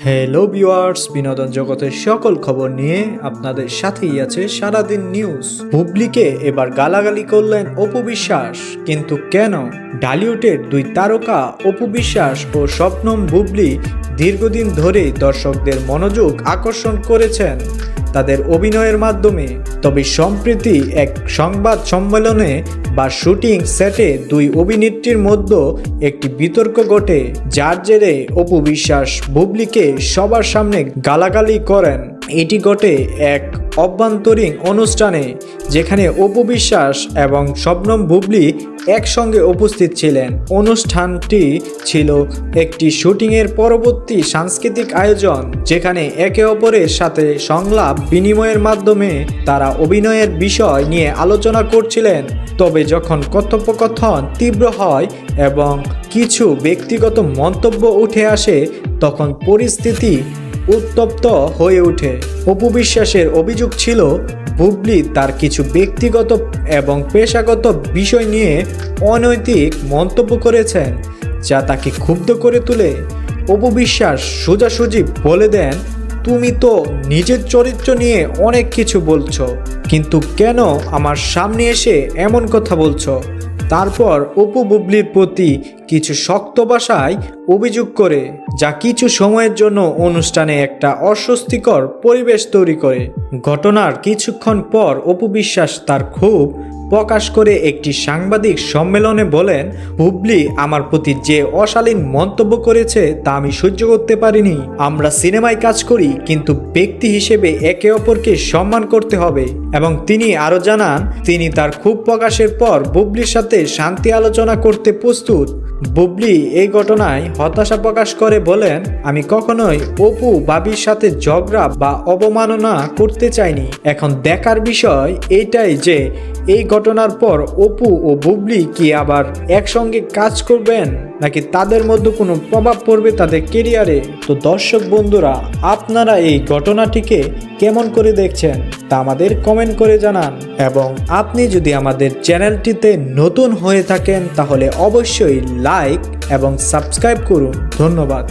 Hello viewers বিনোদন জগতের সকল খবর নিয়ে আপনাদের সাথেই আছে সারাদিন নিউজ হুবলিকে এবার গালাগালি করলেন অপু বিশ্বাস। কিন্তু কেন? ডালিউটের দুই তারকা অপু বিশ্বাস ও স্বপ্নম বুবলি দীর্ঘদিন ধরেই দর্শকদের মনোযোগ আকর্ষণ করেছেন। তাদের অভিনয়ের মাধ্যমে, তবে সম্প্রতি এক সংবাদ সম্মেলনে বা শুটিং সেটে দুই অভিনেত্রীর মধ্যে একটি বিতর্ক ঘটে, যার জেরে অপু বিশ্বাস বুবলিকে সবার সামনে গালাগালি করেন। এটি ঘটে এক অভ্যন্তরীণ অনুষ্ঠানে, যেখানে অপু বিশ্বাস এবং শবনম বুবলি একসঙ্গে উপস্থিত ছিলেন। অনুষ্ঠানটি ছিল একটি শুটিংয়ের পরবর্তী সাংস্কৃতিক আয়োজন, যেখানে একে অপরের সাথে সংলাপ বিনিময়ের মাধ্যমে তারা অভিনয়ের বিষয় নিয়ে আলোচনা করছিলেন। তবে যখন কথোপকথন তীব্র হয় এবং কিছু ব্যক্তিগত মন্তব্য উঠে আসে, তখন পরিস্থিতি উত্তপ্ত হয়ে ওঠে। অপু বিশ্বাসের অভিযোগ ছিল বুবলি তার কিছু ব্যক্তিগত এবং পেশাগত বিষয় নিয়ে অনৈতিক মন্তব্য করেছেন, যা তাকে ক্ষুব্ধ করে তুলে। অপু বিশ্বাস সোজাসুজি বলে দেন, তুমি তো নিজের চরিত্র নিয়ে অনেক কিছু বলছো, কিন্তু কেন আমার সামনে এসে এমন কথা বলছো? তারপর অপু বুবলির প্রতি কিছু শক্ত ভাষায় অভিযোগ করে, যা কিছু সময়ের জন্য অনুষ্ঠানে একটা অস্বস্তিকর পরিবেশ তৈরি করে। ঘটনার কিছুক্ষণ পর অপু বিশ্বাস তার ক্ষোভ প্রকাশ করে একটি সাংবাদিক সম্মেলনে বলেন, হুবলি আমার প্রতি যে অশালীন মন্তব্য করেছে তা আমি সহ্য করতে পারিনি। আমরা সিনেমায় কাজ করি, কিন্তু ব্যক্তি হিসেবে একে অপরকে সম্মান করতে হবে। এবং তিনি আরও জানান, তিনি তার ক্ষোভ প্রকাশের পর বুবলির সাথে শান্তি আলোচনা করতে প্রস্তুত। বুবলি এই ঘটনায় হতাশা প্রকাশ করে বলেন, আমি কখনোই অপু বাবির সাথে ঝগড়া বা অবমাননা করতে চাইনি। এখন দেখার বিষয় এইটাই যে এই ঘটনার পর অপু ও বুবলি কি আবার একসঙ্গে কাজ করবেন? নাকি তাদের মধ্যে কোনো প্রভাব পড়বে তাদের কেরিয়ারে তো দর্শক বন্ধুরা, আপনারা এই ঘটনাটিকে কেমন করে দেখছেন তা আমাদের কমেন্ট করে জানান। এবং আপনি যদি আমাদের চ্যানেলটিতে নতুন হয়ে থাকেন, তাহলে অবশ্যই লাইক এবং সাবস্ক্রাইব করুন। ধন্যবাদ।